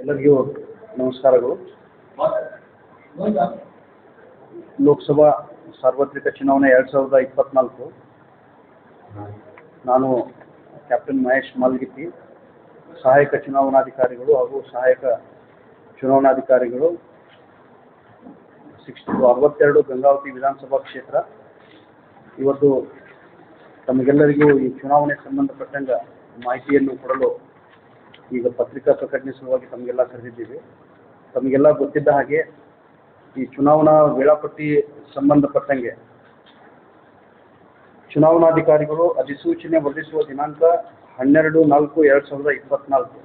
ಎಲ್ಲರಿಗೂ ನಮಸ್ಕಾರಗಳು. ಲೋಕಸಭಾ ಸಾರ್ವತ್ರಿಕ ಚುನಾವಣೆ ಎರಡು ಸಾವಿರದ ಇಪ್ಪತ್ನಾಲ್ಕು. ನಾನು ಕ್ಯಾಪ್ಟನ್ ಮಹೇಶ್ ಮಾಲ್ಗಿತ್ತಿ, ಸಹಾಯಕ ಚುನಾವಣಾಧಿಕಾರಿಗಳು ಹಾಗೂ ಸಹಾಯಕ ಚುನಾವಣಾಧಿಕಾರಿಗಳು ಸಿಕ್ಸ್ ಅರವತ್ತೆರಡು ಗಂಗಾವತಿ ವಿಧಾನಸಭಾ ಕ್ಷೇತ್ರ. ಇವತ್ತು ತಮಗೆಲ್ಲರಿಗೂ ಈ ಚುನಾವಣೆ ಸಂಬಂಧಪಟ್ಟಂಗ ಮಾಹಿತಿಯನ್ನು ಕೊಡಲು ಈಗ ಪತ್ರಿಕಾ ಪ್ರಕಟಣೆ ಸಲುವಾಗಿ ತಮಗೆಲ್ಲ ಕರೆದಿದ್ದೀವಿ. ತಮಗೆಲ್ಲ ಗೊತ್ತಿದ್ದ ಹಾಗೆ ಈ ಚುನಾವಣಾ ವೇಳಾಪಟ್ಟಿ ಸಂಬಂಧಪಟ್ಟಂಗೆ ಚುನಾವಣಾಧಿಕಾರಿಗಳು ಅಧಿಸೂಚನೆ ಹೊರಡಿಸುವ ದಿನಾಂಕ ಹನ್ನೆರಡು ನಾಲ್ಕು ಎರಡು ಸಾವಿರದ ಇಪ್ಪತ್ನಾಲ್ಕು.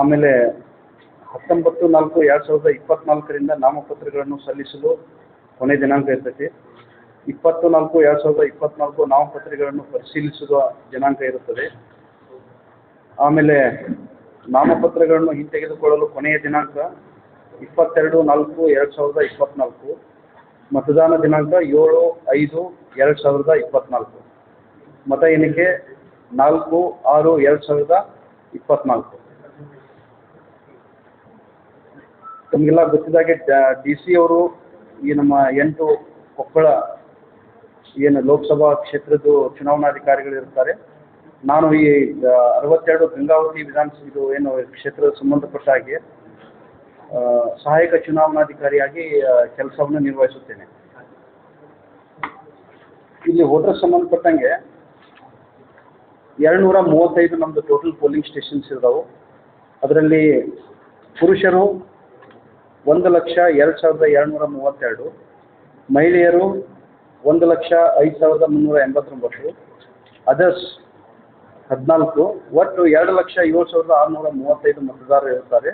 ಆಮೇಲೆ ಹತ್ತೊಂಬತ್ತು ನಾಲ್ಕು ಎರಡು ಸಾವಿರದ ಇಪ್ಪತ್ನಾಲ್ಕರಿಂದ ನಾಮಪತ್ರಗಳನ್ನು ಸಲ್ಲಿಸಲು ಕೊನೆ ದಿನಾಂಕ ಇರ್ತೈತಿ. ಇಪ್ಪತ್ತು ನಾಲ್ಕು ಎರಡು ಸಾವಿರದ ಇಪ್ಪತ್ನಾಲ್ಕು ನಾಮಪತ್ರಗಳನ್ನು ಪರಿಶೀಲಿಸುವ ದಿನಾಂಕ ಇರುತ್ತದೆ. ಆಮೇಲೆ ನಾಮಪತ್ರಗಳನ್ನು ಹಿಂತೆಗೆದುಕೊಳ್ಳಲು ಕೊನೆಯ ದಿನಾಂಕ ಇಪ್ಪತ್ತೆರಡು ನಾಲ್ಕು ಎರಡು ಸಾವಿರದ ಇಪ್ಪತ್ನಾಲ್ಕು. ಮತದಾನ ದಿನಾಂಕ ಏಳು ಐದು ಎರಡು ಸಾವಿರದ ಇಪ್ಪತ್ನಾಲ್ಕು. ಮತ ಎಣಿಕೆ ನಾಲ್ಕು ಆರು ಎರಡು ಸಾವಿರದ ಇಪ್ಪತ್ನಾಲ್ಕು. ತಮಗೆಲ್ಲ ಗೊತ್ತಿದ್ದಾಗೆ ಡಿ ಸಿ ಅವರು ಈ ನಮ್ಮ ಎಂಟು ಕೊಪ್ಪಳ ಏನು ಲೋಕಸಭಾ ಕ್ಷೇತ್ರದ ಚುನಾವಣಾಧಿಕಾರಿಗಳಿರ್ತಾರೆ. ನಾನು ಈ ಅರವತ್ತೆರಡು ಗಂಗಾವತಿ ವಿಧಾನಸಭೆ ಏನು ಕ್ಷೇತ್ರದ ಸಂಬಂಧಪಟ್ಟ ಹಾಗೆ ಸಹಾಯಕ ಚುನಾವಣಾಧಿಕಾರಿಯಾಗಿ ಕೆಲಸವನ್ನು ನಿರ್ವಹಿಸುತ್ತೇನೆ. ಇಲ್ಲಿ ವೋಟರ್ ಸಂಬಂಧಪಟ್ಟಂಗೆ ಎರಡುನೂರ ಮೂವತ್ತೈದು ನಮ್ಮದು ಟೋಟಲ್ ಪೋಲಿಂಗ್ ಸ್ಟೇಷನ್ಸ್ ಇದಾವೆ. ಅದರಲ್ಲಿ ಪುರುಷರು ಒಂದು ಲಕ್ಷ ಎರಡು ಸಾವಿರದ ಎರಡುನೂರ ಮೂವತ್ತೆರಡು. ಮಹಿಳೆಯರು ಒಂದು ಲಕ್ಷ ಐದು ಸಾವಿರದ ಮುನ್ನೂರ ಎಂಬತ್ತೊಂಬತ್ತು. ಅದರ್ಸ್ ಹದಿನಾಲ್ಕು. ಒಟ್ಟು ಎರಡು ಲಕ್ಷ ಏಳು ಸಾವಿರದ ಆರುನೂರ ಮೂವತ್ತೈದು ಮತದಾರರು ಇರುತ್ತಾರೆ.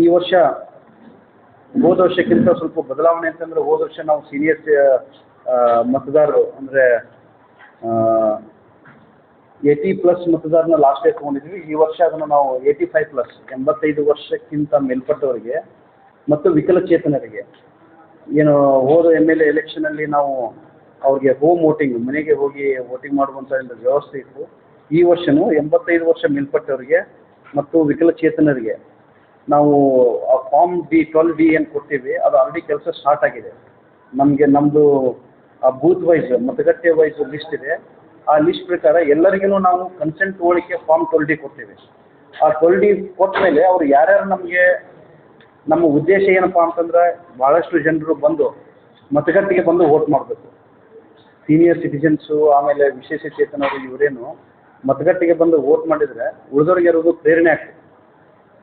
ಈ ವರ್ಷ ಹೋದ ವರ್ಷಕ್ಕಿಂತ ಸ್ವಲ್ಪ ಬದಲಾವಣೆ ಅಂತಂದ್ರೆ ಹೋದ ವರ್ಷ ನಾವು ಸೀನಿಯರ್ಸ್ ಮತದಾರರು ಅಂದರೆ ಏಯ್ಟಿ ಪ್ಲಸ್ ಮತದಾರನ ಲಾಸ್ಟ್ ಡೇ ತೊಗೊಂಡಿದ್ವಿ. ಈ ವರ್ಷ ಅದನ್ನು ನಾವು ಏಯ್ಟಿ ಫೈವ್ ಪ್ಲಸ್ ಎಂಬತ್ತೈದು ವರ್ಷಕ್ಕಿಂತ ಮೇಲ್ಪಟ್ಟವರಿಗೆ ಮತ್ತು ವಿಕಲಚೇತನರಿಗೆ. ಏನು, ಹೋದ ಎಂ ಎಲ್ ಎ ಎಲೆಕ್ಷನಲ್ಲಿ ನಾವು ಅವ್ರಿಗೆ ಹೋಮ್ ವೋಟಿಂಗ್ ಮನೆಗೆ ಹೋಗಿ ವೋಟಿಂಗ್ ಮಾಡುವಂಥ ಒಂದು ವ್ಯವಸ್ಥೆ ಇತ್ತು. ಈ ವರ್ಷವೂ ಎಂಬತ್ತೈದು ವರ್ಷ ಮೇಲ್ಪಟ್ಟವರಿಗೆ ಮತ್ತು ವಿಕಲಚೇತನರಿಗೆ ನಾವು ಆ ಫಾರ್ಮ್ ಡಿ ಟ್ವೆಲ್ ಡಿ ಏನು ಕೊಡ್ತೀವಿ, ಅದು ಆಲ್ರೆಡಿ ಕೆಲಸ ಸ್ಟಾರ್ಟ್ ಆಗಿದೆ. ನಮಗೆ ನಮ್ಮದು ಆ ಬೂತ್ ವೈಸ್ ಮತಗಟ್ಟೆ ವೈಸ್ ಲಿಸ್ಟ್ ಇದೆ. ಆ ಲಿಸ್ಟ್ ಪ್ರಕಾರ ಎಲ್ಲರಿಗೂ ನಾವು ಕನ್ಸೆಂಟ್ ತಗೊಳ್ಳಿಕ್ಕೆ ಫಾರ್ಮ್ ಟ್ವೆಲ್ ಡಿ ಕೊಡ್ತೀವಿ. ಆ ಟ್ವೆಲ್ ಡಿ ಕೊಟ್ಟ ಮೇಲೆ ಅವ್ರು ಯಾರ್ಯಾರು ನಮಗೆ ನಮ್ಮ ಉದ್ದೇಶ ಏನಪ್ಪ ಅಂತಂದ್ರೆ ಭಾಳಷ್ಟು ಜನರು ಬಂದು ಮತಗಟ್ಟೆಗೆ ಬಂದು ವೋಟ್ ಮಾಡಬೇಕು. ಸೀನಿಯರ್ ಸಿಟಿಜನ್ಸು ಆಮೇಲೆ ವಿಶೇಷ ಚೇತನರು ಇವರೇನು ಮತಗಟ್ಟೆಗೆ ಬಂದು ವೋಟ್ ಮಾಡಿದರೆ ಉಳಿದವ್ರಿಗೆ ಇರೋದು ಪ್ರೇರಣೆ ಆಗ್ತದೆ.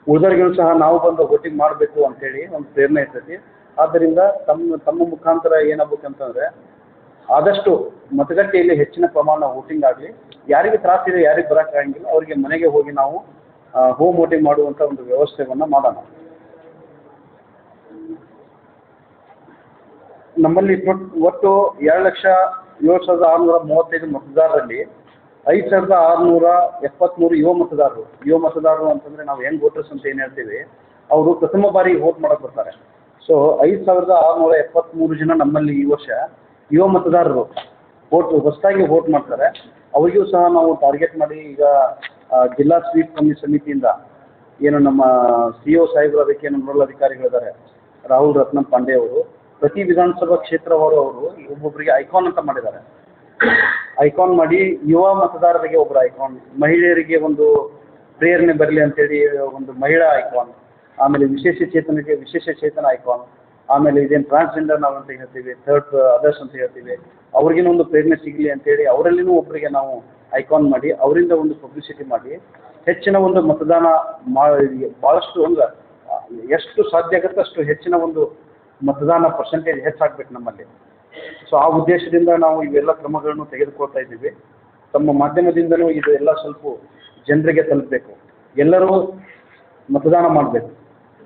ಉಳಿದವ್ರಿಗೂ ಸಹ ನಾವು ಬಂದು ವೋಟಿಂಗ್ ಮಾಡಬೇಕು ಅಂತೇಳಿ ಒಂದು ಪ್ರೇರಣೆ ಇರ್ತೈತಿ. ಆದ್ದರಿಂದ ತಮ್ಮ ತಮ್ಮ ಮುಖಾಂತರ ಏನಾಗಬೇಕಂತಂದ್ರೆ ಆದಷ್ಟು ಮತಗಟ್ಟೆಯಲ್ಲಿ ಹೆಚ್ಚಿನ ಪ್ರಮಾಣ ವೋಟಿಂಗ್ ಆಗಲಿ, ಯಾರಿಗೆ ತ್ರಾಸಿದೆ ಯಾರಿಗೆ ಬರೋಕ್ಕಾಗಂಗಿಲ್ಲ ಅವರಿಗೆ ಮನೆಗೆ ಹೋಗಿ ನಾವು ಹೋಮ್ ವೋಟಿಂಗ್ ಮಾಡುವಂತ ಒಂದು ವ್ಯವಸ್ಥೆಯನ್ನು ಮಾಡೋಣ. ನಮ್ಮಲ್ಲಿ ಟೊಟ್ ಒಟ್ಟು ಎರಡು ಲಕ್ಷ ಏಳು ಸಾವಿರದ ಆರುನೂರ ಮೂವತ್ತೈದು ಮತದಾರರಲ್ಲಿ ಐದು ಸಾವಿರದ ಆರುನೂರ ಎಪ್ಪತ್ಮೂರು ಯುವ ಮತದಾರರು. ಯುವ ಮತದಾರರು ಅಂತಂದ್ರೆ ನಾವು ಹೆಂಗ್ ವೋಟರ್ಸ್ ಅಂತ ಏನು ಹೇಳ್ತೀವಿ, ಅವರು ಪ್ರಥಮ ಬಾರಿ ವೋಟ್ ಮಾಡಕ್ಕೆ ಬರ್ತಾರೆ. ಸೊ ಐದು ಸಾವಿರದ ಆರುನೂರ ಎಪ್ಪತ್ಮೂರು ಜನ ನಮ್ಮಲ್ಲಿ ಈ ವರ್ಷ ಯುವ ಮತದಾರರು ವೋಟ್ ಹೊಸದಾಗಿ ವೋಟ್ ಮಾಡ್ತಾರೆ. ಅವರಿಗೂ ಸಹ ನಾವು ಟಾರ್ಗೆಟ್ ಮಾಡಿ ಈಗ ಜಿಲ್ಲಾ ಸ್ವೀಪ್ ಕಮ್ಮಿ ಸಮಿತಿಯಿಂದ ಏನು ನಮ್ಮ ಸಿ ಒ ಸಾಹೇಬರು ಅದಕ್ಕೆ ಏನು ನೋಡಲ್ ಅಧಿಕಾರಿಗಳಿದ್ದಾರೆ ರಾಹುಲ್ ರತ್ನಂ ಪಾಂಡೆ ಅವರು, ಪ್ರತಿ ವಿಧಾನಸಭಾ ಕ್ಷೇತ್ರವಾರು ಅವರು ಒಬ್ಬೊಬ್ಬರಿಗೆ ಐಕಾನ್ ಅಂತ ಮಾಡಿದ್ದಾರೆ. ಐಕಾನ್ ಮಾಡಿ ಯುವ ಮತದಾರರಿಗೆ ಒಬ್ಬರು ಐಕಾನ್ ಮಹಿಳೆಯರಿಗೆ ಒಂದು ಪ್ರೇರಣೆ ಬರಲಿ ಅಂತೇಳಿ ಒಂದು ಮಹಿಳಾ ಐಕಾನ್ ಆಮೇಲೆ ವಿಶೇಷ ಚೇತನಕ್ಕೆ ವಿಶೇಷ ಚೇತನ ಐಕಾನ್ ಆಮೇಲೆ ಇದೇನು ಟ್ರಾನ್ಸ್ಜೆಂಡರ್ ನಾವು ಅಂತ ಹೇಳ್ತೀವಿ ಥರ್ಡ್ ಅದರ್ಸ್ ಅಂತ ಹೇಳ್ತೀವಿ, ಅವ್ರಿಗೇನು ಒಂದು ಪ್ರೇರಣೆ ಸಿಗಲಿ ಅಂತೇಳಿ ಅವರಲ್ಲಿನೂ ಒಬ್ಬರಿಗೆ ನಾವು ಐಕಾನ್ ಮಾಡಿ, ಅವರಿಂದ ಒಂದು ಪಬ್ಲಿಸಿಟಿ ಮಾಡಿ, ಹೆಚ್ಚಿನ ಒಂದು ಮತದಾನ ಮಾ ಭಾಳಷ್ಟು ಅಂದ್ರೆ ಎಷ್ಟು ಸಾಧ್ಯ ಆಗುತ್ತೆ ಅಷ್ಟು ಹೆಚ್ಚಿನ ಒಂದು ಮತದಾನ ಪರ್ಸೆಂಟೇಜ್ ಹೆಚ್ಚಾಗಬೇಕು ನಮ್ಮಲ್ಲಿ. ಸೊ ಆ ಉದ್ದೇಶದಿಂದ ನಾವು ಇವೆಲ್ಲ ಕ್ರಮಗಳನ್ನು ತೆಗೆದುಕೊಳ್ತಾ ಇದ್ದೀವಿ. ತಮ್ಮ ಮಾಧ್ಯಮದಿಂದಲೂ ಇದು ಎಲ್ಲ ಸ್ವಲ್ಪ ಜನರಿಗೆ ತಲುಪಬೇಕು. ಎಲ್ಲರೂ ಮತದಾನ ಮಾಡಬೇಕು.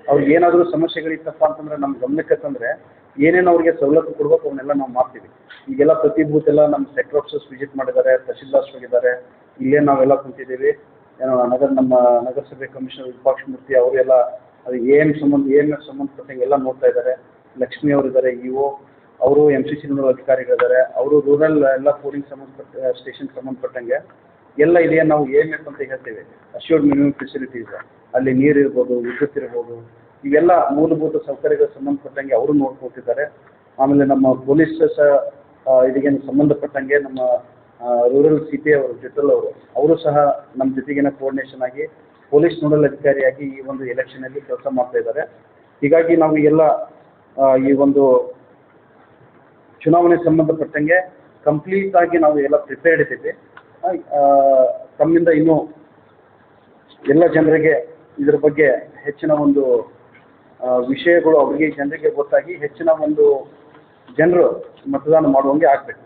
ಅವ್ರಿಗೆ ಏನಾದರೂ ಸಮಸ್ಯೆಗಳಿತ್ತಪ್ಪ ಅಂತಂದ್ರೆ ನಮ್ಮ ಗಮನಕ್ಕೆ ತಂದ್ರೆ ಏನೇನು ಅವ್ರಿಗೆ ಸವಲತ್ತು ಕೊಡ್ಬೇಕು ಅವನ್ನೆಲ್ಲ ನಾವು ಮಾಡ್ತೀವಿ. ಈಗೆಲ್ಲ ಪ್ರತಿ ಬೂತ್ ಎಲ್ಲ ನಮ್ಮ ಸೆಕ್ಟರ್ ಆಫೀಸರ್ಸ್ ವಿಸಿಟ್ ಮಾಡಿದ್ದಾರೆ, ತಹಶೀಲ್ದಾರ್ಸ್ ಹೋಗಿದ್ದಾರೆ, ಇಲ್ಲೇ ನಾವೆಲ್ಲ ಕುಂತಿದ್ದೀವಿ. ಏನೋ ನಗರ, ನಮ್ಮ ನಗರಸಭೆ ಕಮಿಷನರ್ ವಿಪಾಕ್ಷ ಮೂರ್ತಿ ಅವರೆಲ್ಲ ಅದು ಎ ಸಂಬಂಧ ಎ ಎಂ ಸಂಬಂಧಪಟ್ಟಂಗೆ ಎಲ್ಲ ನೋಡ್ತಾ ಇದ್ದಾರೆ. ಲಕ್ಷ್ಮಿ ಅವರಿದ್ದಾರೆ ಇ ಒ, ಅವರು ಎಂ ಸಿ ಸಿ ಅಧಿಕಾರಿಗಳಿದ್ದಾರೆ. ಅವರು ರೂರಲ್ ಎಲ್ಲ ಪೋಲಿಂಗ್ ಸಂಬಂಧಪಟ್ಟ ಸ್ಟೇಷನ್ ಸಂಬಂಧಪಟ್ಟಂಗೆ ಎಲ್ಲ ಇದೆಯಾ ನಾವು ಎಫ್ ಅಂತ ಹೇಳ್ತೇವೆ. ಅಶ್ಯೂರ್ಡ್ ಮಿನಿಮಮ್ ಫೆಸಿಲಿಟೀಸ್ ಅಲ್ಲಿ ನೀರು ಇರ್ಬೋದು, ವಿದ್ಯುತ್ ಇರ್ಬೋದು, ಇವೆಲ್ಲ ಮೂಲಭೂತ ಸೌಕರ್ಯಗಳ ಸಂಬಂಧಪಟ್ಟಂಗೆ ಅವರು ನೋಡ್ಕೊಳ್ತಿದ್ದಾರೆ ಆಮೇಲೆ ನಮ್ಮ ಪೊಲೀಸ್ ಸಹ ಇದಕ್ಕೆ ಸಂಬಂಧಪಟ್ಟಂಗೆ ನಮ್ಮ ರೂರಲ್ ಸಿ ಪಿ ಅವರು, ಜೊತೆಲ್ ಅವರು ಅವರು ಸಹ ನಮ್ಮ ಜೊತೆಗಿನ ಕೋಆರ್ಡಿನೇಷನ್ ಆಗಿ ಪೊಲೀಸ್ ನೋಡಲ್ ಅಧಿಕಾರಿಯಾಗಿ ಈ ಒಂದು ಎಲೆಕ್ಷನಲ್ಲಿ ಕೆಲಸ ಮಾಡ್ತಾ ಇದ್ದಾರೆ. ಹೀಗಾಗಿ ನಾವು ಎಲ್ಲ ಈ ಒಂದು ಚುನಾವಣೆ ಸಂಬಂಧಪಟ್ಟಂಗೆ ಕಂಪ್ಲೀಟ್ ಆಗಿ ನಾವು ಎಲ್ಲ ಪ್ರಿಪೇರ್ಡ್ ಇದ್ದೀವಿ. ತಮ್ಮಿಂದ ಇನ್ನು ಎಲ್ಲ ಜನರಿಗೆ ಇದ್ರ ಬಗ್ಗೆ ಹೆಚ್ಚಿನ ಒಂದು ವಿಷಯಗಳು ಅವರಿಗೆ ಜನರಿಗೆ ಗೊತ್ತಾಗಿ ಹೆಚ್ಚಿನ ಒಂದು ಜನರು ಮತದಾನ ಮಾಡುವಂಗೆ ಆಗಬೇಕು.